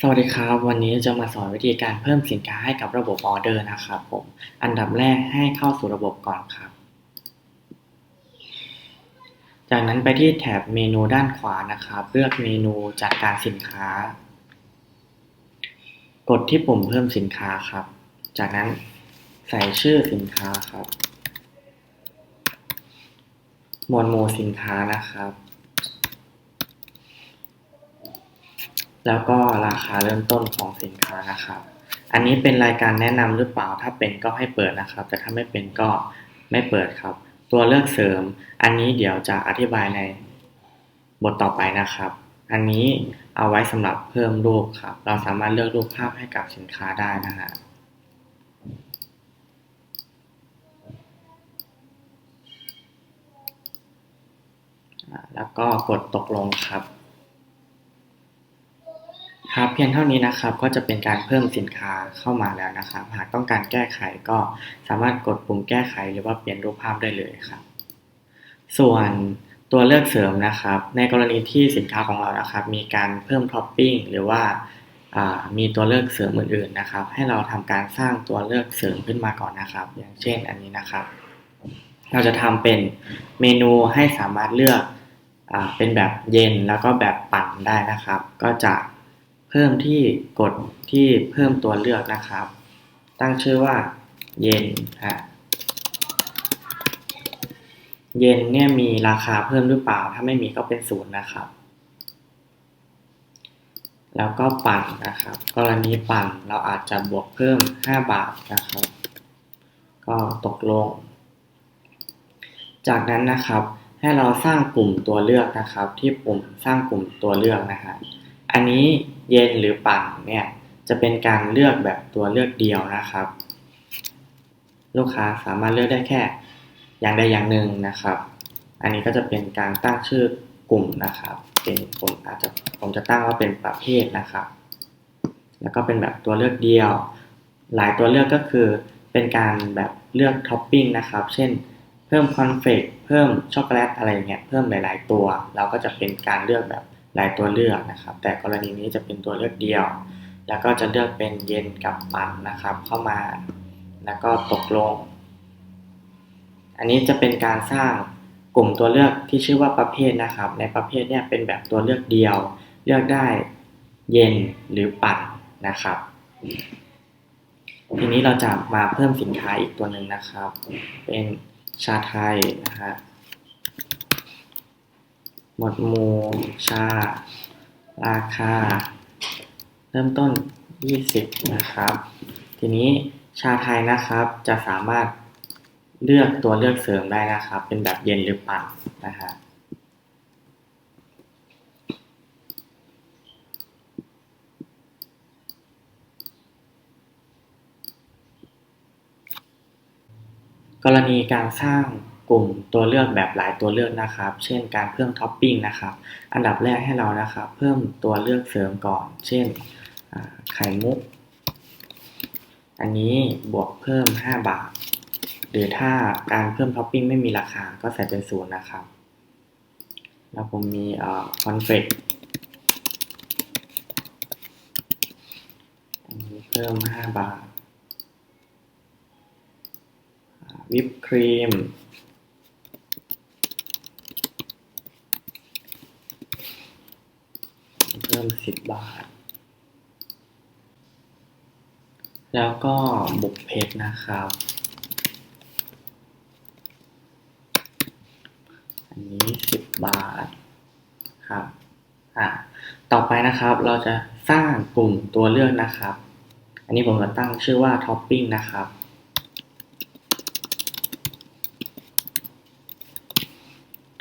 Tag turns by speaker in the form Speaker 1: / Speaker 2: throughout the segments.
Speaker 1: สวัสดีครับ วันนี้จะมาสอนวิธีการเพิ่มสินค้าให้กับระบบออเดอร์นะครับผมอันดับแรกให้เข้าสู่ระบบก่อนครับ จากนั้นไปที่แถบเมนูด้านขวานะครับ เลือกเมนูจัดการสินค้า กดที่ปุ่มเพิ่มสินค้าครับ จากนั้นใส่ชื่อสินค้าครับ หมวดหมู่สินค้านะครับ แล้วก็ราคาเริ่มต้นของสินค้านะครับ อันนี้เป็นรายการแนะนำหรือเปล่า ถ้าเป็นก็ให้เปิดนะครับ แต่ถ้าไม่เป็นก็ไม่เปิดครับ ตัวเลือกเสริม อันนี้เดี๋ยวจะอธิบายในบทต่อไปนะครับ อันนี้เอาไว้สำหรับเพิ่มรูปครับ เราสามารถเลือกรูปภาพให้กับสินค้าได้นะฮะแล้วก็กดตกลงครับ ครับเพียงเท่านี้นะครับก็จะเป็นการเพิ่มสินค้าเข้ามาแล้วนะครับ หากต้องการแก้ไขก็สามารถกดปุ่มแก้ไขหรือว่าเปลี่ยนรูปภาพได้เลยครับ ส่วนตัวเลือกเสริมนะครับ ในกรณีที่สินค้าของเรานะครับ มีการเพิ่มท็อปปิ้งหรือว่ามีตัวเลือกเสริมอื่นๆนะครับ ให้เราทำการสร้างตัวเลือกเสริมขึ้นมาก่อนนะครับ อย่างเช่นอันนี้นะครับ เราจะทำเป็นเมนูให้สามารถเลือกเป็นแบบเย็นแล้วก็แบบปั่นได้นะครับ ก็จะ พิ่มที่กดที่เพิ่มตัวเลือกนะครับ ตั้งชื่อว่าเย็นฮะเย็นเนี่ยมีราคาเพิ่มหรือเปล่า ถ้าไม่มีก็เป็นศูนย์นะครับ แล้วก็ปั่นนะครับ กรณีปั่นเราอาจจะบวกเพิ่ม 5 บาทนะครับ ก็ตกลง จากนั้นนะครับให้เราสร้างกลุ่มตัวเลือกนะครับ ที่ปุ่มสร้างกลุ่มตัวเลือกนะครับอันนี้ เย็นหรือปั่นเนี่ยจะเป็นการเลือกแบบตัวเลือกเดียวนะครับ ลูกค้าสามารถเลือกได้แค่อย่างใดอย่างหนึ่งนะครับ อันนี้ก็จะเป็นการตั้งชื่อกลุ่มนะครับ เป็นผมอาจจะผมจะตั้งว่าเป็นประเภทนะครับ แล้วก็เป็นแบบตัวเลือกเดียว หลายตัวเลือกก็คือเป็นการแบบเลือกท็อปปิ้งนะครับ เช่น เพิ่มคอนเฟกเพิ่มช็อกโกแลตอะไรเงี้ยเพิ่มหลาย ๆ ตัว เราก็จะเป็นการเลือกแบบ หลายตัวเลือกนะครับ แต่กรณีนี้จะเป็นตัวเลือกเดียว แล้วก็จะเลือกเป็นเย็นกับปั่นนะครับ เข้ามา แล้วก็ตกลง อันนี้จะเป็นการสร้างกลุ่มตัวเลือกที่ชื่อว่าประเภทนะครับ ในประเภทเนี่ยเป็นแบบตัวเลือกเดียว เลือกได้เย็นหรือปั่นนะครับ ทีนี้เราจะมาเพิ่มสินค้าอีกตัวหนึ่งนะครับ เป็นชาไทยนะฮะ หมวดหมู่ชา ราคา เริ่มต้น 20 นะครับ ทีนี้ชาไทยนะครับจะสามารถเลือกตัวเลือกเสริมได้นะครับ เป็นแบบเย็นหรือปั่นนะฮะกรณีการสร้าง กลุ่มตัวเลือกแบบหลายตัวเลือกนะครับ เช่นการเพิ่มท็อปปิ้งนะครับ อันดับแรกให้เรานะครับ เพิ่มตัวเลือกเสริมก่อน เช่นไข่มุก อันนี้บวกเพิ่ม 5 บาท หรือถ้าการเพิ่มท็อปปิ้งไม่มีราคาก็ใส่เป็นศูนย์นะครับ แล้วผมมีคอนเฟกอันนี้เพิ่ม 5 บาท วิปครีม เพิ่มสิบบาท แล้วก็บุกเพชรนะครับ อันนี้สิบบาทครับอะต่อไปนะครับเราจะสร้างกลุ่มตัวเลือกนะครับ อันนี้ผมจะตั้งชื่อว่าท็อปปิ้งนะครับ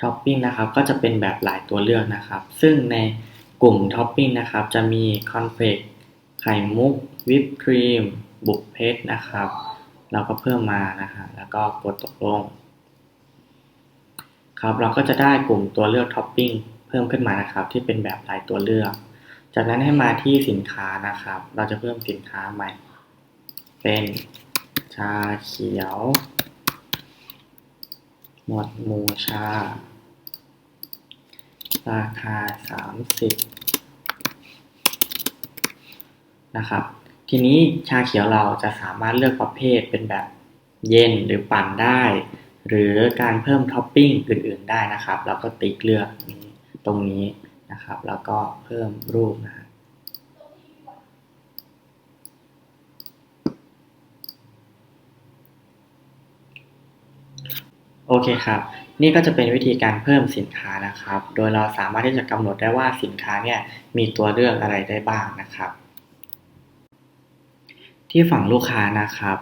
Speaker 1: ท็อปปิ้งนะครับก็จะเป็นแบบหลายตัวเลือกนะครับ ซึ่งใน กลุ่มท็อปปิ้งนะครับ จะมีคอนเฟกไข่มุก วิปครีม บุกเพชรนะครับ เราก็เพิ่มมานะฮะแล้วก็กดตกลง ครับเราก็จะได้กลุ่มตัวเลือกท็อปปิ้งเพิ่มขึ้นมานะครับ ที่เป็นแบบหลายตัวเลือก จากนั้นให้มาที่สินค้านะครับ เราจะเพิ่มสินค้าใหม่ เป็นชาเขียว หมวดหมู่ชา ราคา 30 นะครับ ทีนี้ชาเขียวเราจะสามารถเลือกประเภทเป็นแบบเย็นหรือปั่นได้ หรือการเพิ่มท็อปปิ้งอื่นๆได้นะครับ แล้วก็ติ๊กเลือกนี้ตรงนี้นะครับ แล้วก็เพิ่มรูปนะครับ โอเคครับ นี่ก็จะเป็นวิธีการเพิ่มสินค้านะครับ โดยเราสามารถที่จะกำหนดได้ว่าสินค้าเนี่ยมีตัวเลือกอะไรได้บ้างนะครับ ที่ฝั่งลูกค้านะครับ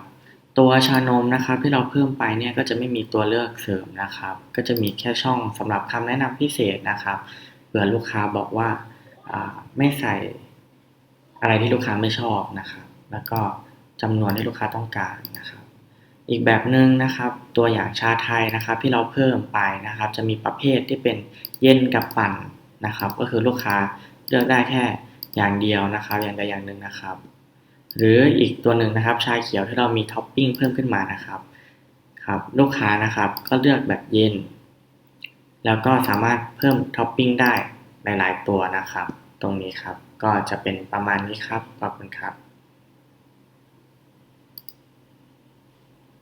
Speaker 1: ตัวชานมนะครับที่เราเพิ่มไปเนี่ยก็จะไม่มีตัวเลือกเสริมนะครับ ก็จะมีแค่ช่องสำหรับคำแนะนำพิเศษนะครับเผื่อลูกค้าบอกว่าไม่ใส่อะไรที่ลูกค้าไม่ชอบนะครับ แล้วก็จำนวนที่ลูกค้าต้องการนะครับ อีกแบบหนึ่งนะครับ ตัวอย่างชาไทยนะครับ ที่เราเพิ่มไปนะครับ จะมีประเภทที่เป็นเย็นกับปั่นนะครับ ก็คือลูกค้าเลือกได้แค่อย่างเดียวนะครับ อย่างใดอย่างหนึ่งนะครับ หรืออีกตัวหนึ่งนะครับ ชาเขียวที่เรามีท็อปปิ้งเพิ่มขึ้นมานะครับครับลูกค้านะครับก็เลือกแบบเย็น แล้วก็สามารถเพิ่มท็อปปิ้งได้หลาย ๆ ตัวนะครับ ตรงนี้ครับก็จะเป็นประมาณนี้ครับขอบคุณครับ